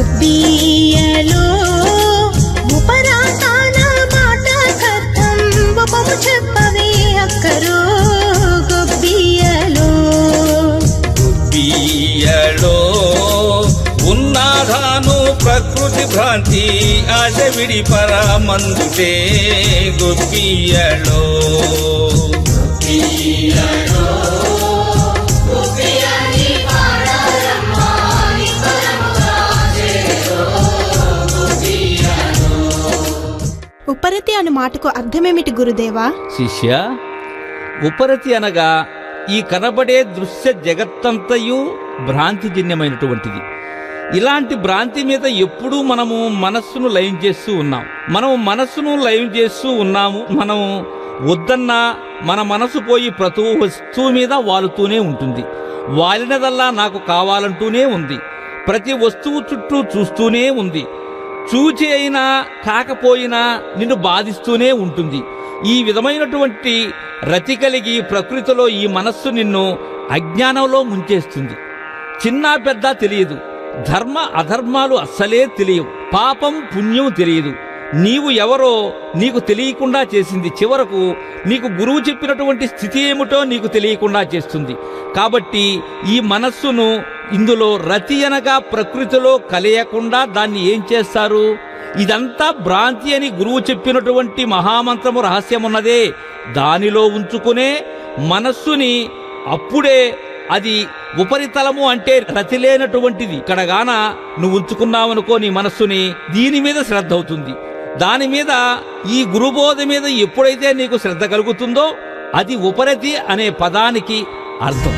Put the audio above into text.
గొబ్బియలో ఉపరాతాన మాటకర్థం ఉపము చెప్పవే అక్కరో గొబ్బియలో బియ్యలో ఉన్నాధాను ప్రకృతి భ్రాంతి ఆశ విడి పరమందుతే గుబ్బియలో ఉపరతి అను మాటకు అర్థమేమిటి గురుదేవా? శిష్య ఉపరతి అనగా ఈ కనబడే దృశ్య జగత్తంతయు భ్రాంతిజన్యమైనటువంటిది ఇలాంటి భ్రాంతి మీద ఎప్పుడూ మనము మనస్సును లయం చేస్తూ ఉన్నాం. మనం మనస్సును లయం చేస్తూ ఉన్నాము మనం వద్దన్నా మన మనసు పోయి ప్రతి వస్తువు మీద వాలుతూనే ఉంటుంది. వాలినదల్లా నాకు కావాలంటూనే ఉంది. ప్రతి వస్తువు చుట్టూ చూస్తూనే ఉంది. చూచి అయినా కాకపోయినా నిన్ను బాధిస్తూనే ఉంటుంది. ఈ విధమైనటువంటి రతి కలిగి ప్రకృతిలో ఈ మనస్సు నిన్ను అజ్ఞానంలో ముంచేస్తుంది. చిన్న పెద్ద తెలియదు. ధర్మ అధర్మాలు అస్సలే తెలియవు. పాపం పుణ్యం తెలియదు. నీవు ఎవరో నీకు తెలియకుండా చేసింది చివరకు నీకు గురువు చెప్పినటువంటి స్థితి ఏమిటో నీకు తెలియకుండా చేస్తుంది. కాబట్టి ఈ మనస్సును ఇందులో రతి అనగా ప్రకృతిలో కలియకుండా దాన్ని ఏం చేస్తారు? ఇదంతా భ్రాంతి అని గురువు చెప్పినటువంటి మహామంత్రము రహస్యమున్నదే. దానిలో ఉంచుకునే మనస్సుని అప్పుడే అది ఉపరితలము అంటే రతి లేనటువంటిది. ఇక్కడగాన నువ్వు ఉంచుకున్నావనుకో నీ మనస్సుని దీని మీద శ్రద్ధ అవుతుంది. దాని మీద ఈ గురుబోధ మీద ఎప్పుడైతే నీకు శ్రద్ధ కలుగుతుందో అది ఉపరతి అనే పదానికి అర్థం.